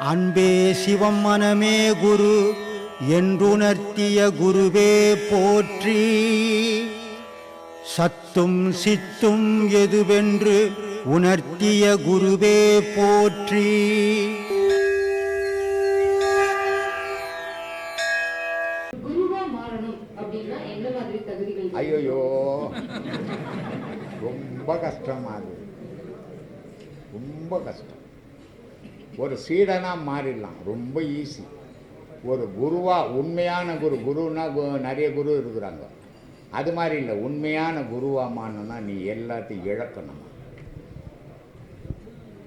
அன்பே சிவம் மனமே குரு என்றுணர்த்திய குருவே போற்றி. சத்தும் சித்தும் எதுவென்று உணர்த்திய குருவே போற்றி? ஐயோயோ ரொம்ப கஷ்டமா அது ரொம்ப கஷ்டம். ஒரு சீடனாக மாறிடலாம். ரொம்ப ஈஸி ஒரு குருவாக உண்மையான குரு குருன்னா கு- நிறைய குரு இருக்கிறாங்க. அது மாதிரி இல்லை உண்மையான குருவாக மாறணும்னா நீ எல்லாத்தையும் இழக்கணும்?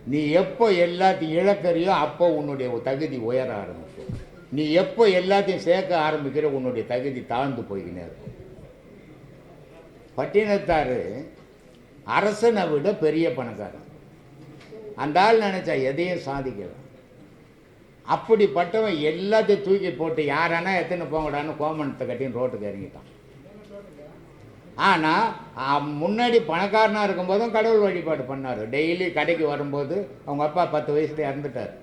நீ எப்போ எல்லாத்தையும் இழக்கிறியோ அப்போ உன்னுடைய தகுதி உயர ஆரம்பிக்கும். நீ எப்போ எல்லாத்தையும் சேர்க்க ஆரம்பிக்கிற உன்னுடைய தகுதி தாழ்ந்து போய்கினே இருக்கும். பட்டினத்தார் அரசனை விட பெரிய பணக்காரன். அந்த ஆள் நினச்சா எதையும் சாதிக்கலாம் அப்படிப்பட்டவன் எல்லாத்தையும் தூக்கி போட்டு யாரானா எத்தனை போங்கடான்னு கோமணத்தை கட்டின்னு ரோட்டுக்கு இறங்கிட்டான். ஆனால் முன்னாடி பணக்காரனாக இருக்கும்போதும் கடவுள் வழிபாடு பண்ணார். டெய்லி கடைக்கு வரும்போது அவங்க அப்பா பத்து வயசுல இறந்துட்டார்.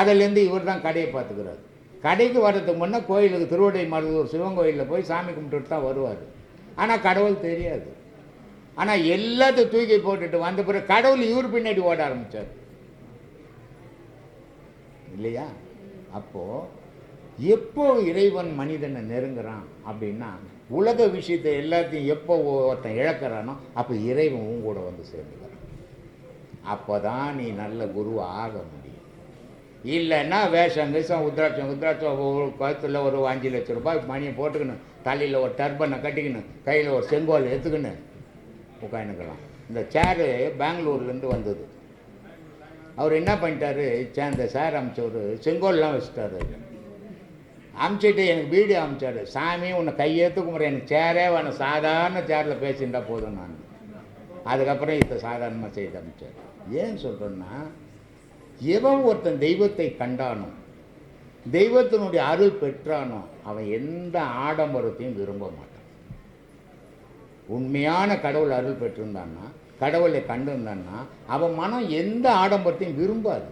அதுலேருந்து இவர் தான் கடையை பார்த்துக்கிறார். கடைக்கு வர்றதுக்கு முன்னே கோயிலுக்கு திருவடை மருதூர் சிவன் கோயிலில் போய் சாமி கும்பிட்டுட்டு தான் வருவார். ஆனால் கடவுள் தெரியாது. ஆனால் எல்லாத்தையும் தூக்கி போட்டுட்டு வந்த பிறகு கடவுள் இவர் பின்னாடி ஓட ஆரம்பித்தார் இல்லையா? அப்போது எப்போ இறைவன் மனிதனை நெருங்குறான் அப்படின்னா உலக விஷயத்தை எல்லாத்தையும் எப்போ ஒருத்தன் இழக்கிறானோ அப்போ இறைவன் உன் கூட வந்து சேர்ந்துக்கிறான். அப்போ தான் நீ நல்ல குரு ஆக முடியும். இல்லைன்னா வேஷம் விஷம் உத்ராட்சம் உத்ராட்சம் ஒரு கழுத்தில் ஒரு அஞ்சு லட்ச ரூபாய் மணியை போட்டுக்கணும். தலையில் ஒரு டர்பனை கட்டிக்கணும். கையில் ஒரு செங்கோல் எடுத்துக்கணும். உட்காந்துக்கலாம் இந்த சேரு பெங்களூர்லேருந்து வந்தது. அவர் என்ன பண்ணிட்டாரு? சே- அந்த சார் அமைச்சவர் செங்கோல்லாம் வச்சுட்டாரு. அமிச்சிட்டு எனக்கு வீடியோ அமிச்சாரு. சாமி உன்னை கையேற்று கும்பிட்ற எனக்கு சேரே வேணும். சாதாரண சேரில் பேசியிருந்தா போதும் நான். அதுக்கப்புறம் இதை சாதாரணமாக செய்து அமிச்சார். ஏன் சொல்கிறேன்னா எவன் ஒருத்தன் தெய்வத்தை கண்டானோ தெய்வத்தினுடைய அருள் பெற்றானோ அவன் எந்த ஆடம்பரத்தையும் விரும்ப மாட்டான். உண்மையான கடவுள் அருள் பெற்றிருந்தான்னா கடவுளை கண்டிருந்தான்னா அவன் மனம் எந்த ஆடம்பரத்தையும் விரும்பாது.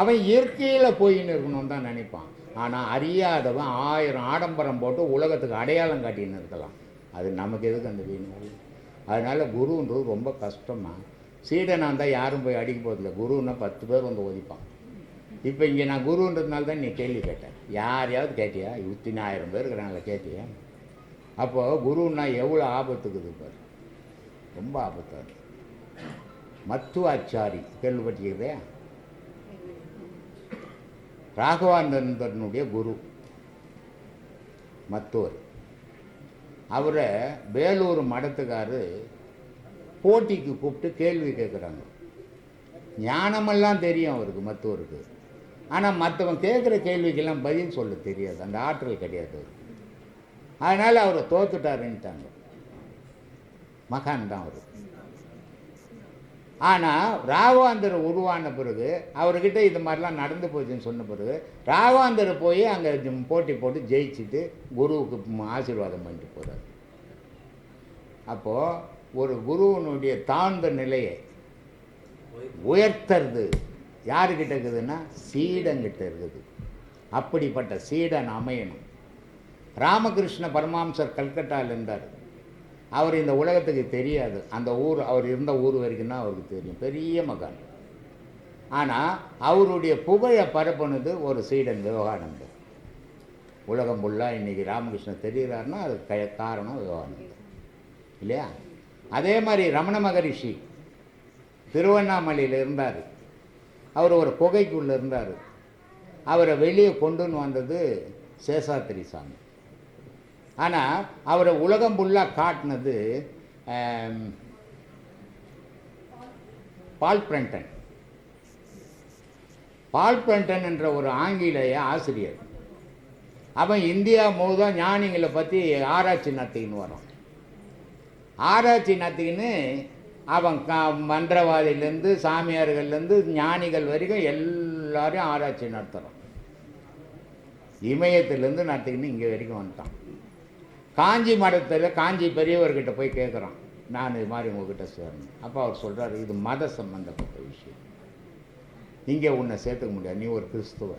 அவன் இயற்கையில் போயின்னு இருக்கணும் தான் நினைப்பான். ஆனால் அறியாதவன் ஆயிரம் ஆடம்பரம் போட்டு உலகத்துக்கு அடையாளம் காட்டின்னு இருக்கலாம். அது நமக்கு எதுக்கு அந்த வீண் அதனால் குருன்றது ரொம்ப கஷ்டமாக சீடனாக இருந்தால் யாரும் போய் அடிக்க போகிறதில்ல குருன்னா பத்து பேர் வந்து ஒதிப்பான். இப்போ இங்கே நான் குருன்றதுனால தான் நீ கேள்வி கேட்டேன். யாரையாவது கேட்டியா? இத்தனை ஆயிரம் பேர் இருக்கிறாங்கள கேட்டியா? அப்போ குருன்னா எவ்வளோ ஆபத்துக்குது பாரு. ரொம்ப ஆபத்தாக இருக்குது மத்துவாச்சாரி கேள்விப்பட்டிருக்கிறதே ராகவானந்தனுடைய குரு மத்தூர். அவரை வேலூர் மடத்துக்காரு போட்டிக்கு கூப்பிட்டு கேள்வி கேட்குறாங்க ஞானமெல்லாம் தெரியும் அவருக்கு மத்தூருக்கு. ஆனால் மற்றவன் கேட்குற கேள்விக்கெல்லாம் பதில் சொல்ல தெரியாது. அந்த ஆற்றல் கிடையாது அவருக்கு. அதனால் அவரை தோத்துட்டாருன்ட்டாங்க. மகான் தான் அவர். ஆனால் ராகவாந்தர் உருவான பிறகு அவர்கிட்ட இது மாதிரிலாம் நடந்து போச்சுன்னு சொன்ன பிறகு ராகவாந்தர் போய் அங்கே போட்டி போட்டு ஜெயிச்சுட்டு குருவுக்கு ஆசீர்வாதம் பண்ணிட்டு போகிறார் அப்போது ஒரு குருவனுடைய தாழ்ந்த நிலையை உயர்த்துறது யாருக்கிட்ட இருக்குதுன்னா சீடங்கிட்ட இருக்குது. அப்படிப்பட்ட சீடன் அமையணும். ராமகிருஷ்ண பரமாம்சர் கல்கட்டாவில் இருந்தார். அவர் இந்த உலகத்துக்கு தெரியாது. அந்த ஊர் அவர் இருந்த ஊர் வரைக்கும் தான் அவருக்கு தெரியும். பெரிய மகான். ஆனால் அவருடைய புகழை பரப்புனது ஒரு சீடன் விவகானந்தர். உலகம் ஃபுல்லாக இன்றைக்கி ராமகிருஷ்ணன் தெரிகிறாருன்னா அது க காரணம் விவகானந்தர். இல்லையா? அதே மாதிரி ரமண மகரிஷி திருவண்ணாமலையில் இருந்தார். அவர் ஒரு குகைக்குள்ளே இருந்தார். அவரை வெளியே கொண்டுன்னு வந்தது சேஷாத்திரி சாமி. ஆனால் அவரை உலகம் ஃபுல்லாக காட்டினது பால் பிரண்டன். பால் பிரண்டன் என்ற ஒரு ஆங்கிலேய ஆசிரியர். அவன் இந்தியா முழுதும் ஞானிகளை பற்றி ஆராய்ச்சி நடத்தின்னு வரான் ஆராய்ச்சி நடத்திக்கின்னு அவன் க மன்றவாதியிலேருந்து சாமியார்கள்லேருந்து ஞானிகள் வரைக்கும் எல்லாரையும் ஆராய்ச்சி நடத்துகிறான் இமயத்திலேருந்து நடத்திக்கின்னு இங்கே வரைக்கும் வந்துட்டான். காஞ்சி மடத்தில் காஞ்சி பெரியவர்கிட்ட போய் கேட்குறான் நான் இது மாதிரி உங்ககிட்ட சேரணும். அப்போ அவர் சொல்கிறார் இது மத சம்பந்தப்பட்ட விஷயம். இங்கே உன்னை சேர்த்துக்க முடியாது. நீ ஒரு கிறிஸ்துவ.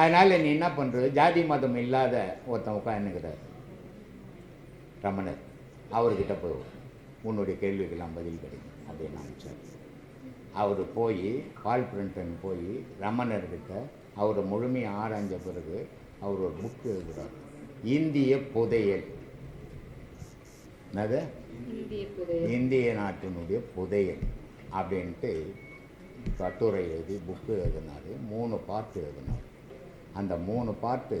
அதனால் நீ என்ன பண்ணுறது ஜாதி மதம் இல்லாத ஒருத்தன் உட்காந்துக்கிறார் ரமணர் அவர்கிட்ட போய் உன்னுடைய கேள்விக்கெல்லாம் பதில் கிடைக்கும் அப்படின்னு அமைச்சார் அவர் போய் பால் பிரிண்டன் போய் ரமணர்கிட்ட அவரை முழுமையாக ஆராய்ஞ்ச பிறகு அவர் ஒரு புக் எழுதுகிறார் இந்திய புதையல். என்னது? இந்திய நாட்டினுடைய புதையல் அப்படின்ட்டு கட்டுரை எழுதி புக்கு எழுதினார் மூணு பார்ட்டு எழுதினார். அந்த மூணு பார்ட்டு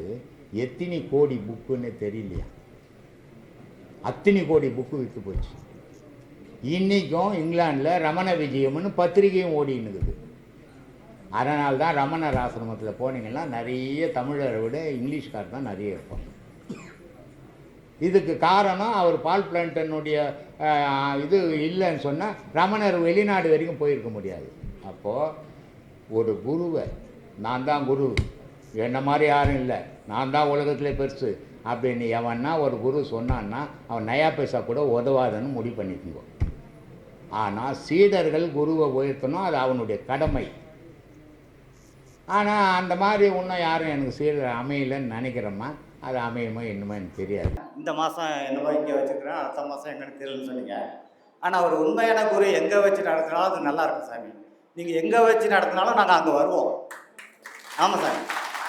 எத்தனை கோடி புக்குன்னு தெரியலையா? அத்தனை கோடி புக்கு விற்று போச்சு. இன்றைக்கும் இங்கிலாந்தில் ரமண விஜயம்னு பத்திரிகையும் ஓடின்னு இருக்குது அதனால தான் ரமணர் ஆசிரமத்தில் போனீங்கன்னா நிறைய தமிழரை விட இங்கிலீஷ்கார் தான் நிறைய இருப்பாங்க. இதுக்கு காரணம் அவர் பால் பிளான்டனுடைய இது இல்லைன்னு சொன்னால் ரமணர் வெளிநாடு வரைக்கும் போயிருக்க முடியாது. அப்போது ஒரு குருவை நான் தான் குரு என்ன மாதிரி யாரும் இல்லை நான் தான் உலகத்தில் பெருசு அப்படின்னு எவன்னா ஒரு குரு சொன்னான்னா அவன் நயா பைசா கூட உதவாதுன்னு முடிவு பண்ணிக்குவோம். ஆனால் சீடர்கள் குருவை உயர்த்தணும் அது அவனுடைய கடமை. ஆனால் அந்த மாதிரி இன்னும் யாரும் எனக்கு சீடர் அமையலைன்னு நினைக்கிறோமா அது அமையுமோ என்னமோ எனக்கு தெரியாது. இந்த மாதம் என்னமோ இங்கே வச்சுருக்கிறேன் அடுத்த மாதம் எங்கன்னு தெரியலன்னு சொன்னீங்க. ஆனால் ஒரு உண்மையான குரு எங்கே வச்சு நடத்தினாலும் அது நல்லா இருக்கும் சாமி. நீங்கள் எங்கே வச்சு நடத்தினாலும் நாங்கள் அங்கே வருவோம். ஆமாம் சாமி.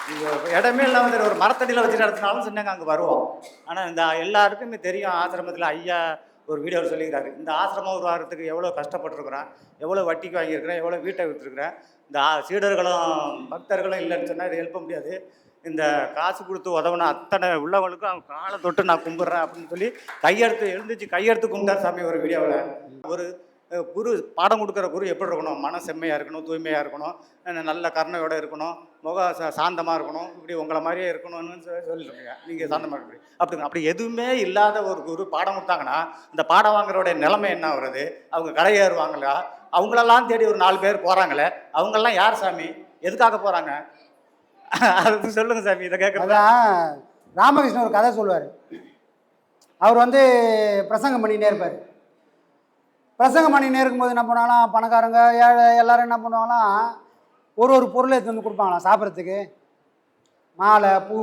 நீங்கள் இடமே இல்லாமல் தெரியும் ஒரு மரத்தடியில் வச்சு நடத்தினாலும் சொன்னாங்க அங்கே வருவோம். ஆனால் இந்த எல்லாருக்குமே தெரியும் ஆசிரமத்தில் ஐயா ஒரு வீடியோவில் சொல்லிக்கிறாரு. இந்த ஆசிரமம் உருவாகிறதுக்கு எவ்வளோ கஷ்டப்பட்டுருக்குறேன் எவ்வளோ வட்டிக்கு வாங்கியிருக்கிறேன் எவ்வளோ வீட்டை விற்றுருக்குறேன் இந்த சீடர்களும் பக்தர்களும் இல்லைன்னு சொன்னால் இதை எழுப்ப முடியாது. இந்த காசு கொடுத்து உதவுன அத்தனை உள்ளவங்களுக்கும் அவங்க காலை தொட்டு நான் கும்பிட்றேன் அப்படின்னு சொல்லி கையெடுத்து எழுந்துச்சு கையெடுத்து கும்பிட்டார் சாமி ஒரு வீடியோவில். ஒரு குரு பாடம் கொடுக்குற குரு எப்படி இருக்கணும்? மன செம்மையாக இருக்கணும்? தூய்மையாக இருக்கணும்? நல்ல கருணையோடு இருக்கணும்? முக சாந்தமாக இருக்கணும்? இப்படி உங்களை மாதிரியே இருக்கணும்னு சொல்லி சொல்லிருக்கீங்க நீங்கள் சாந்தமாக இருக்கணும் அப்படிங்க அப்படி எதுவுமே இல்லாத ஒரு குரு பாடம் கொடுத்தாங்கன்னா இந்த பாடம் வாங்குறோடைய நிலைமை என்ன வருது அவங்க கடையேறுவாங்களா? அவங்களெல்லாம் தேடி ஒரு நாலு பேர் போகிறாங்களே அவங்கெல்லாம் யார் சாமி? எதுக்காக போகிறாங்க அது சொல்லுங்க சாமி இதை கேட்குறதா ராமகிருஷ்ணன் ஒரு கதை சொல்லுவார். அவர் வந்து பிரசங்கம் பண்ணிகிட்டே இருப்பார். பிரசங்கம் பண்ணிகிட்டே இருக்கும்போது என்ன பண்ணுவாங்களாம் பணக்காரங்க ஏழை எல்லாரும் என்ன பண்ணுவாங்களாம் ஒரு ஒரு பொருளை எடுத்து வந்து கொடுப்பாங்களாம் சாப்பிட்றதுக்கு. மாலை பூ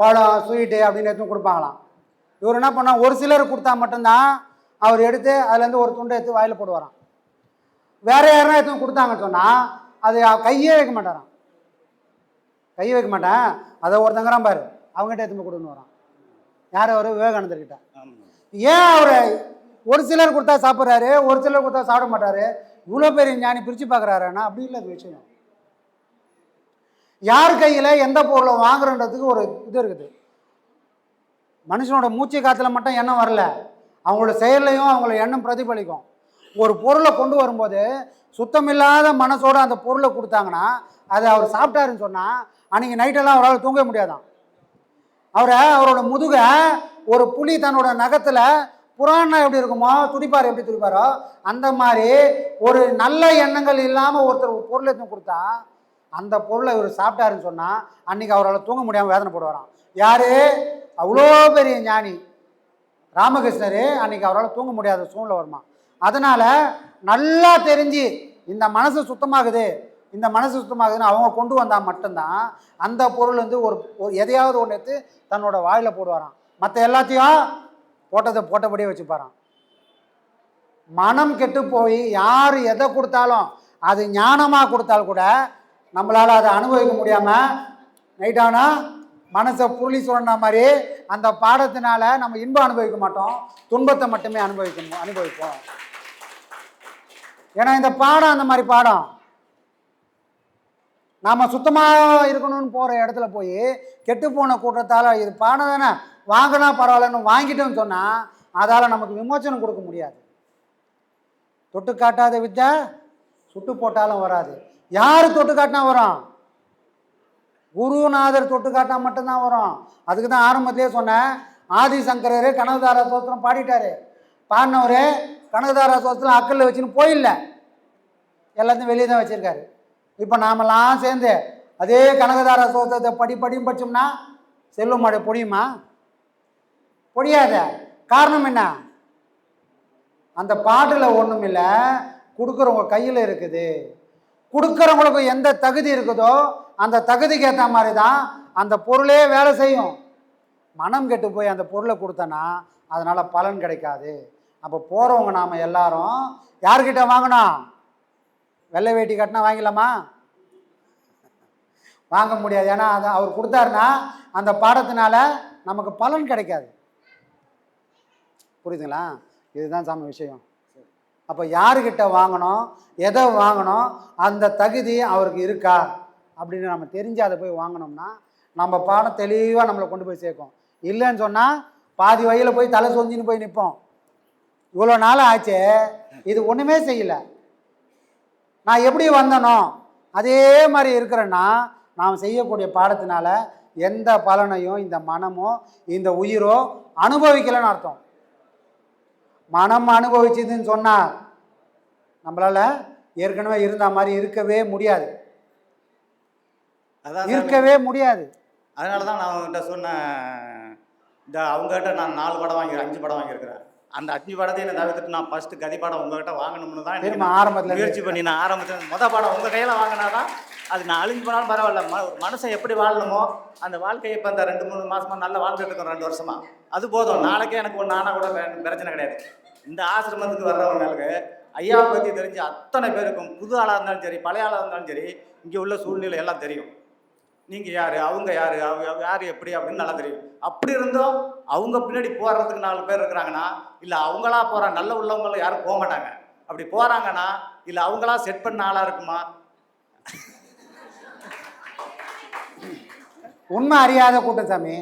பழம் ஸ்வீட்டு அப்படின்னு எடுத்து கொடுப்பாங்களாம். இவர் என்ன பண்ணால் ஒரு சிலர் கொடுத்தா மட்டும்தான் அவர் எடுத்து அதுலேருந்து ஒரு துண்டை எடுத்து வாயில் போடுவாராம். வேற யாரும் எடுத்து கொடுத்தாங்கன்னு சொன்னால் அது கையே வைக்க மாட்டாராம். கை வைக்க மாட்டேன். அதை ஒருத்தங்கிறான் பாரு. அவங்ககிட்ட எதுவுமே கொடுன்னு வரான். யார் அவர்? விவேகானந்தர்கிட்ட. ஏன் அவர்? ஒரு சிலர் கொடுத்தா சாப்பிட்றாரு ஒரு சிலர் கொடுத்தா சாப்பிட மாட்டாரு. இவ்வளோ பெரிய ஞானி பிரித்து பார்க்குறாருன்னா அப்படி இல்லை அது விஷயம். யார் கையில் எந்த பொருளை வாங்குறன்றதுக்கு ஒரு இது இருக்குது. மனுஷனோட மூச்சு காற்றுல மட்டும் எண்ணம் வரல. அவங்களோட செயல்லையும் அவங்களோட எண்ணம் பிரதிபலிக்கும். ஒரு பொருளை கொண்டு வரும்போது சுத்தமில்லாத மனசோட அந்த பொருளை கொடுத்தாங்கன்னா அதை அவர் சாப்பிட்டாருன்னு சொன்னால் அன்றைக்கி நைட்டெல்லாம் அவரால் தூங்க முடியாதான். அவரை அவரோட முதுக ஒரு புலி தன்னோட நகத்தில் புராணம் எப்படி இருக்குமோ துடிப்பார் எப்படி துடிப்பாரோ அந்த மாதிரி ஒரு நல்ல எண்ணங்கள் இல்லாமல் ஒருத்தர் ஒரு பொருளை எடுத்து கொடுத்தா அந்த பொருளை இவர் சாப்பிட்டாருன்னு சொன்னால் அன்றைக்கி அவரால் தூங்க முடியாமல் வேதனை போடுவாராம். யார்? அவ்வளோ பெரிய ஞானி. ராமகிருஷ்ணர் அன்றைக்கி அவரால் தூங்க முடியாத சூழ்நிலை வருமா அதனால் நல்லா தெரிஞ்சு இந்த மனசு சுத்தமாகுது. இந்த மனசு சுத்தமாகுதுன்னு அவங்க கொண்டு வந்தால் மட்டும்தான் அந்த பொருள் வந்து ஒரு ஒரு எதையாவது ஒன்று எடுத்து தன்னோட வாயில் போடுவாராம். மற்ற எல்லாத்தையும் போட்டதை போட்டபடியே வச்சுப்பாராம். மனம் கெட்டு போய் யார் எதை கொடுத்தாலும் அது ஞானமாக கொடுத்தால் கூட நம்மளால் அதை அனுபவிக்க முடியாமல் நைட்டானா மனசை புருளி சுரண்ட மாதிரி அந்த பாடத்தினால நம்ம இன்பம் அனுபவிக்க மாட்டோம். துன்பத்தை மட்டுமே அனுபவிக்கணும் அனுபவிப்போம். ஏன்னா இந்த பாடம் அந்த மாதிரி பாடம். நாம் சுத்தமாக இருக்கணும்னு போகிற இடத்துல போய் கெட்டு போன கூட்டத்தால் இது பாடம் தானே வாங்கினா பரவாயில்லன்னு வாங்கிட்டோம்னு சொன்னால் அதால் நமக்கு விமோச்சனம் கொடுக்க முடியாது. தொட்டு காட்டாத வித்தை சுட்டு போட்டாலும் வராது. யார் தொட்டு காட்டினா வரும்? குருநாதர் தொட்டு காட்டினா மட்டும்தான் வரும். அதுக்கு தான் ஆரம்பத்திலே சொன்னேன் ஆதிசங்கரர் கனகதாரா சோத்திரம் பாடிட்டாரு. பாடினவர் கனகதாரா சோத்திரம் அக்கல்ல வச்சுன்னு போயில்ல. எல்லாத்தையும் வெளியே தான் வச்சுருக்காரு. இப்போ நாமெல்லாம் சேர்ந்து அதே கனகதார சோத்திரத்தை படி படியும் படிச்சோம்னா செல்வ மழை பொடியுமா? காரணம் என்ன? அந்த பாட்டில் ஒன்றும் இல்லை. கொடுக்குறவங்க கையில் இருக்குது. கொடுக்குறவங்களுக்கு எந்த தகுதி இருக்குதோ அந்த தகுதிக்கு ஏற்ற மாதிரி தான் அந்த பொருளே வேலை செய்யும். மனம் கெட்டு போய் அந்த பொருளை கொடுத்தனா அதனால் பலன் கிடைக்காது. அப்போ போகிறவங்க நாம் எல்லாரும் யார்கிட்ட வாங்கணும்? வெள்ளை வேட்டி கட்டினா வாங்கிடலாமா? வாங்க முடியாது. ஏன்னா அதை அவர் கொடுத்தாருன்னா அந்த பாடத்தினால நமக்கு பலன் கிடைக்காது. புரியுதுங்களா? இதுதான் சாமி விஷயம். அப்போ யாருக்கிட்ட வாங்கணும்? எதை வாங்கணும்? அந்த தகுதி அவருக்கு இருக்கா? அப்படின்னு நம்ம தெரிஞ்சு அதை போய் வாங்கினோம்னா நம்ம பாடம் தெளிவாக நம்மளை கொண்டு போய் சேர்க்கும். இல்லைன்னு சொன்னால் பாதி வழியில் போய் தலை சொந்தின்னு போய் நிற்போம் இவ்வளோ நாள் ஆச்சு இது ஒன்றுமே செய்யலை. நான் எப்படி வந்தனோ அதே மாதிரி இருக்கிறேன்னா நாம் செய்யக்கூடிய பாடத்தினால எந்த பலனையும் இந்த மனமோ இந்த உயிரோ அனுபவிக்கலைன்னு அர்த்தம். மனம் அனுபவிச்சதுன்னு சொன்னால் நம்மளால ஏற்கனவே இருந்த மாதிரி இருக்கவே முடியாது. அதான். இருக்கவே முடியாது. அதனால தான் நான் அவங்ககிட்ட சொன்னேன். இந்த அவங்ககிட்ட நான் நாலு படம் வாங்கி அஞ்சு படம் வாங்கியிருக்கிறேன். அந்த அஞ்சு படத்தையும் நான் தவிர்த்துட்டு நான் ஃபர்ஸ்ட் கதி படம் உங்ககிட்ட வாங்கணும்னு தான் திரும்ப ஆரம்பத்துல. முயற்சி பண்ணி நான் ஆரம்பிச்சேன் முத படம் உங்கள் கையில் வாங்கினாதான் அது நான் அழிஞ்சு போனாலும் பரவாயில்ல. ம- ஒரு மனுஷன் எப்படி வாழணுமோ அந்த வாழ்க்கையை இப்போ இந்த ரெண்டு மூணு மாசமா நல்லா வாழ்ந்துட்டு இருக்கோம் ரெண்டு வருஷமா. அது போதும். நாளைக்கே எனக்கு ஒன்று ஆனால் கூட பிரச்சனை கிடையாது. இந்த ஆசிரமத்துக்கு வர்றவங்களுக்கு ஐயாவை பற்றி தெரிஞ்ச அத்தனை பேருக்கும் புது ஆளாக இருந்தாலும் சரி பழைய ஆளாக இருந்தாலும் சரி இங்கே உள்ள சூழ்நிலை எல்லாம் தெரியும். நீங்கள் யார்? அவங்க யார்? யார் எப்படி? அப்படின்னு நல்லா தெரியும். அப்படி இருந்தும் அவங்க பின்னாடி போகிறதுக்கு நாலு பேர் இருக்கிறாங்கன்னா இல்லை அவங்களா போகிற நல்ல உள்ளவங்களும் யாரும் போக மாட்டாங்க. அப்படி போகிறாங்கன்னா இல்லை அவங்களா செட் பண்ண ஆளாக இருக்குமா? உண்மை அறியாத கூட்டம் சாமி.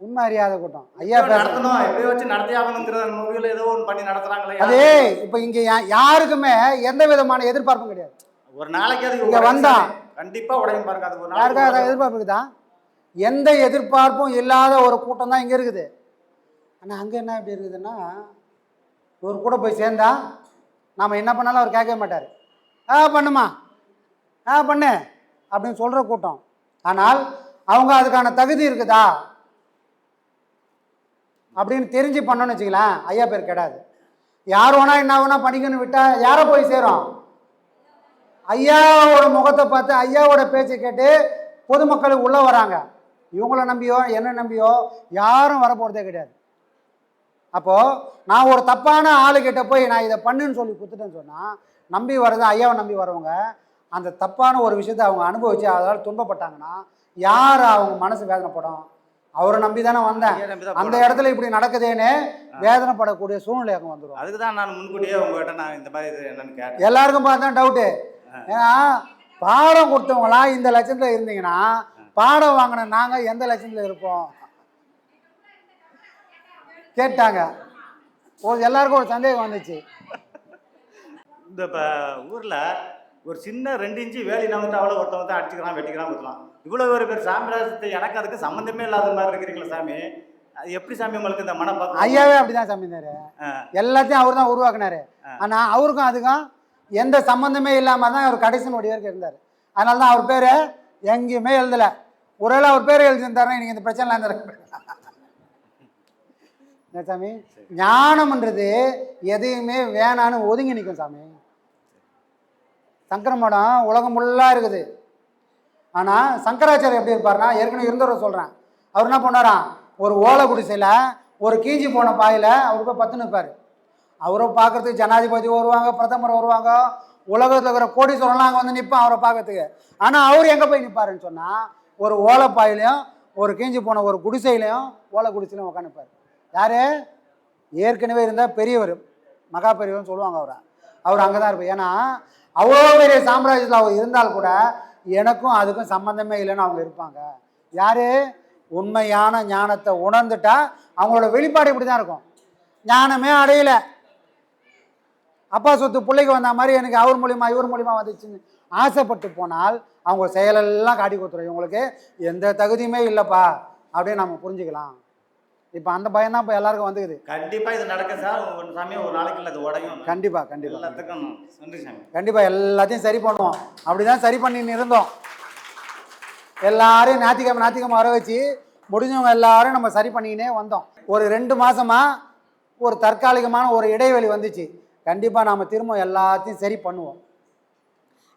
உண்மை அறியாத கூட்டம். ஐயா நடத்தணும். எப்படி வச்சு நடத்தி ஆகணுங்கிற முடிவில் ஏதோ ஒன்று பண்ணி நடத்துகிறாங்களே அது இப்போ இங்கே யாருக்குமே எந்த விதமான எதிர்பார்ப்பும் கிடையாது. ஒரு நாளைக்கு அது இங்க உடையும் வந்தா. சாமி. கண்டிப்பா உடையும் பாருங்க. அது ஒரு யாருக்காக நாளைக்கு எதிர்பார்ப்பு இருக்குதா எந்த எதிர்பார்ப்பும் இல்லாத ஒரு கூட்டம் தான் இங்கே இருக்குது. ஆனால் அங்கே என்ன எப்படி இருக்குதுன்னா ஒரு கூட போய் சேர்ந்தா நாம் என்ன பண்ணாலும் அவர் கேட்க மாட்டார். ஆ பண்ணுமா? ஆ பண்ணு அப்படின்னு சொல்கிற கூட்டம். ஆனால் அவங்க அதுக்கான தகுதி இருக்குதா? அப்படின்னு தெரிஞ்சு பண்ணோன்னு வச்சுக்கலாம் ஐயா பேர் கிடையாது யார் வேணா என்ன வேணா பண்ணிக்கன்னு விட்டால் யாரை போய் சேரும்? ஐயாவோட முகத்தை பார்த்து ஐயாவோட பேச்சை கேட்டு பொதுமக்கள் உள்ளே வராங்க. இவங்கள நம்பியோ என்ன நம்பியோ யாரும் வரப்போகிறதே கிடையாது. அப்போது நான் ஒரு தப்பான ஆளுகிட்ட போய் நான் இதை பண்ணுன்னு சொல்லி கொடுத்துட்டேன்னு சொன்னால் நம்பி வர்றது ஐயாவை நம்பி வரவங்க அந்த தப்பான ஒரு விஷயத்தை அவங்க அனுபவித்து அதனால் துன்பப்பட்டாங்கன்னா யார் அவங்க மனசு வேதனைப்படும்? அவரை நம்பி தானே வந்தேன் அந்த. இடத்துல இப்படி நடக்குதேன்னு வேதனைப்படக்கூடிய சூழ்நிலை அங்கே வந்துடும் அதுக்கு தான் நான் முன்கூட்டியே உங்ககிட்ட நான் இந்த மாதிரி என்னன்னு கேட்டேன். எல்லாருக்கும் பார்த்தா டவுட்டு ஏன்னா பாடம் கொடுத்தவங்களாம் இந்த லட்சத்தில் இருந்தீங்கன்னா பாடம் வாங்கின நாங்கள் எந்த லட்சத்தில் இருப்போம்? கேட்டாங்க. ஒரு எல்லாருக்கும் ஒரு சந்தேகம் வந்துச்சு. இந்த இப்போ ஊரில் ஒரு சின்ன ரெண்டு இன்ச்சு வேலி நம்பிட்டு அவ்வளோ ஒருத்தவங்க தான் அடிச்சுக்கிறான் வெட்டிக்கிறான் குத்தலாம் இவ்வளோ ஒரு பேர் சாமிராஜத்தை எனக்கு அதுக்கு சம்மந்தமே இல்லாத மாதிரி இருக்கிறீங்களா சாமி. அது எப்படி சாமி உங்களுக்கு இந்த மனப்பக்கம்? ஐயாவே அப்படிதான் ஆ. எல்லாத்தையும் அவர் தான் உருவாக்குனாரு ஆனால் அவருக்கும் அதுக்கும் எந்த சம்மந்தமே இல்லாமல் தான் அவர் கடைசி நொடி வரைக்கும் இருந்தார். அதனால தான் அவர் பேர் எங்கேயுமே எழுதலை. ஒருவேளை அவர் பேர் எழுதியிருந்தாருன்னா இன்னைக்கு இந்த பிரச்சனை இருந்திருக்கு சாமி? ஞானம்ன்றது எதையுமே வேணான்னு ஒதுங்கி நிற்கும் சாமி. சங்கர மடம் உலகம் ஃபுல்லாக இருக்குது. ஆனால் சங்கராச்சாரியர் எப்படி இருப்பார்னா ஏற்கனவே இருந்தவரை சொல்கிறேன் அவர் என்ன பண்ணாராம்? ஒரு ஓலை குடிசையில் ஒரு கீஞ்சி போன பாயில் அவர் போய் பத்து நிற்பார் அவரை பார்க்கறதுக்கு ஜனாதிபதி வருவாங்க பிரதமர் வருவாங்க. உலகத்தில் இருக்கிற கோடீஸ்வரம்லாம் அங்கே வந்து நிற்பான் அவரை பார்க்கறதுக்கு. ஆனால் அவர் எங்கே போய் நிற்பாருன்னு சொன்னால் ஒரு ஓலைப்பாயிலையும் ஒரு கீஞ்சி போன ஒரு குடிசையிலையும் ஓலை குடிசையிலையும் உட்காந்துப்பார் யார்? ஏற்கனவே இருந்தால் பெரியவர் மகா பெரியவர்னு சொல்லுவாங்க அவரை. அவர் அங்கே தான் இருப்பார். ஏன்னா அவ்வளோ பெரிய சாம்ராஜ்யத்தில் அவர் இருந்தால் கூட எனக்கும் அதுக்கும் சம்மந்தமே இல்லைன்னு அவங்க இருப்பாங்க. யார்? உண்மையான ஞானத்தை உணர்ந்துட்டா அவங்களோட வெளிப்பாடு இப்படி தான் இருக்கும். ஞானமே அடையலை. அப்பா சொத்து பிள்ளைக்கு வந்த மாதிரி எனக்கு அவர் மூலியமா இவர் மூலியமா வந்துச்சுன்னு ஆசைப்பட்டு போனால் அவங்க செயலெல்லாம் காட்டி கொடுத்துரும். இவங்களுக்கு எந்த தகுதியுமே இல்லைப்பா அப்படின்னு நம்ம புரிஞ்சுக்கலாம். இப்போ அந்த பயம் தான் இப்போ எல்லாருக்கும் வந்துக்குது. கண்டிப்பா இது நடக்கும் சார். ஒரு ஒரு நாளைக்கு இல்லை அது உடையும். கண்டிப்பாக கண்டிப்பாக எல்லாத்துக்கும் நன்றி சாமி. கண்டிப்பாக எல்லாத்தையும் சரி பண்ணுவோம். அப்படி தான் சரி பண்ணின்னு இருந்தோம். எல்லாரையும் ஞாத்திக்கிழமை ஞாத்திக்கிழமை வர வச்சு முடிஞ்சவங்க எல்லாரும் நம்ம சரி பண்ணிக்கினே வந்தோம். ஒரு ரெண்டு மாசமா ஒரு தற்காலிகமான ஒரு இடைவெளி வந்துச்சு. கண்டிப்பாக நாம் திரும்ப எல்லாத்தையும் சரி பண்ணுவோம்.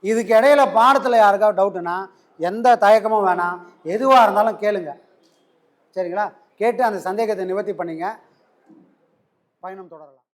இதுக்கு இடையில பாடத்தில் யாருக்காவது டவுட்டுனா எந்த தயக்கமும் வேணாம். எதுவாக இருந்தாலும் கேளுங்க. சரிங்களா? கேட்டு அந்த சந்தேகத்தை நிவர்த்தி பண்ணிங்க. பயணம் தொடரலாம்.